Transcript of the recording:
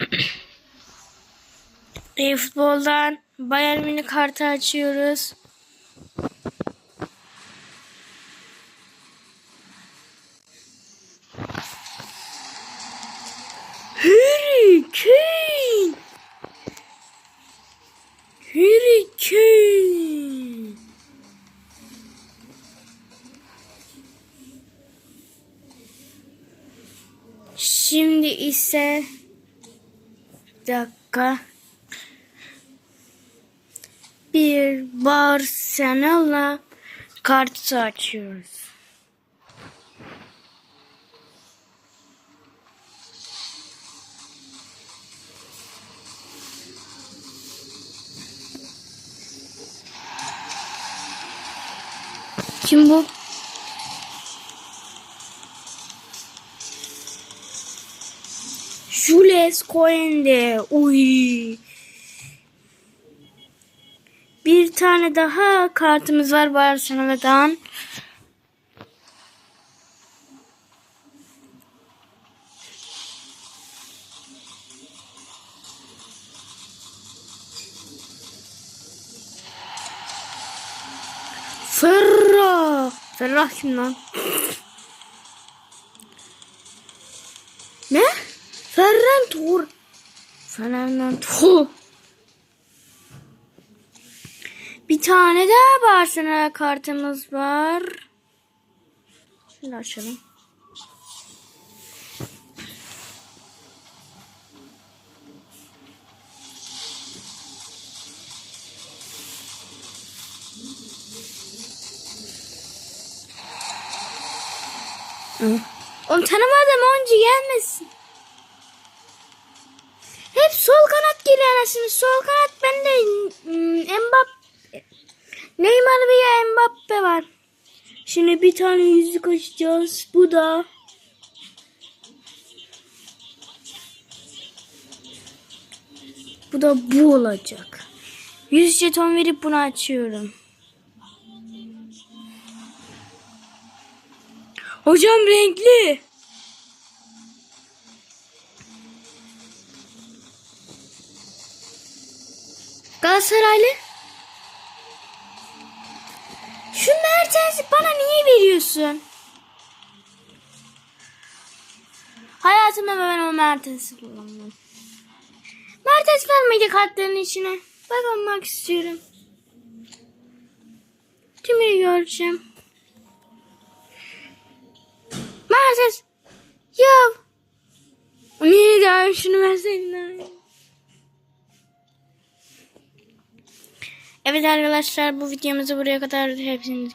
E, futboldan Bayern Münih kartı açıyoruz. Harry Kane. Harry Kane. Şimdi ise dakika bir Barcelona kartı açıyoruz. Kim bu? Jules Koende. Uy. Bir tane daha kartımız var Barcelona'dan. Ferra. Ferra kim lan? Ne? Ferran Tor. Ferran Tor. Bir tane daha Barcelona kartımız var. Şunu açalım. Oğlum tanımadım onca gelmesin. Hep sol kanat geliyor anasını. Sol kanat bende hmm, Mbappe. Neymar veya Mbappe var. Şimdi bir tane yüzük açacağız. Bu da. Bu da bu olacak. 100 jeton verip bunu açıyorum. Hocam renkli. Galatasaraylı. Şu Mertens'i bana niye veriyorsun? Hayatımda ben o Mertens'i kullanmam. Mertens vermedi kartların içine. Ben olmak istiyorum. Tümünü göreceğim. Mertens. Ya. Niye de şunu. Evet arkadaşlar bu videomuzu buraya kadar hepsiniz görüşürüz.